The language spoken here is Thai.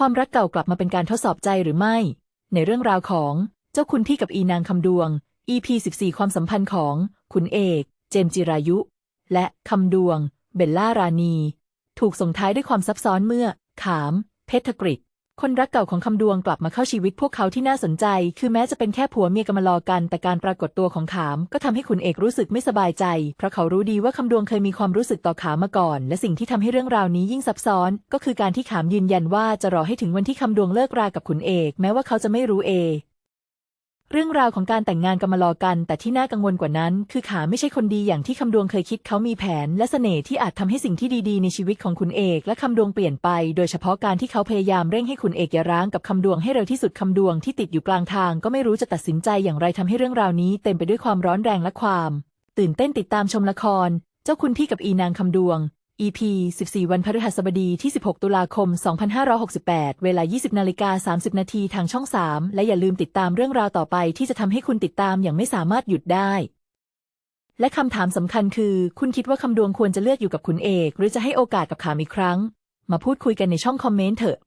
ความรักเก่ากลับมาเป็นการทดสอบใจหรือไม่ ในเรื่องราวของเจ้าคุณพี่กับอีนางคำดวง EP 14 ความสัมพันธ์ของขุนเอก เจมจิรายุ และคำดวง เบลล่าราณี ถูกส่งท้ายด้วยความซับซ้อนเมื่อ ขาม เพชรกฤษ คนรักเก่าของคำดวงกลับมาเข้าชีวิตพวกเขาที่น่าสนใจ คือแม้จะเป็นแค่ผัวเมียกำมารอกัน แต่การปรากฏตัวของขามก็ทำให้ขุนเอกรู้สึกไม่สบายใจ เพราะเขารู้ดีว่าคำดวงเคยมีความรู้สึกต่อขามมาก่อน และสิ่งที่ทำให้เรื่องราวนี้ยิ่งซับซ้อน ก็คือการที่ขามยืนยันว่าจะรอให้ถึงวันที่คำดวงเลิกรากับขุนเอก แม้ว่าเขาจะไม่รู้เอง เรื่องราวของการแต่งงานกันมารอกัน แต่ที่น่ากังวลกว่านั้น คือขาไม่ใช่คนดีอย่างที่คำดวงเคยคิดเขามีแผน และเสน่ห์ที่อาจทำให้สิ่งที่ดีๆ ในชีวิตของขุนเอก และคำดวงเปลี่ยนไป โดยเฉพาะการที่เขาพยายามเร่งให้ขุนเอกอย่าร้างกับคำดวงให้เร็วที่สุดคำดวงที่ติดอยู่กลางทาง ก็ไม่รู้จะตัดสินใจอย่างไรทำให้เรื่องราวนี้ เต็มไปด้วยความร้อนแรงและความ ตื่นเต้นติดตามชมละคร เจ้าคุณพี่กับอีนางคำดวง EP 14 วันพฤหัสบดีที่ 16 ตุลาคม 2568 เวลา 20 นาฬิกา 30 นาทีทางช่อง 3 และอย่าลืมติดตามเรื่องราวต่อไปที่จะทำให้คุณติดตามอย่างไม่สามารถหยุดได้ และคำถามสำคัญคือ คุณคิดว่าคำดวงควรจะเลือกอยู่กับคุณเอก หรือจะให้โอกาสกับขามอีกครั้ง มาพูดคุยกันในช่องคอมเมนต์เถอะ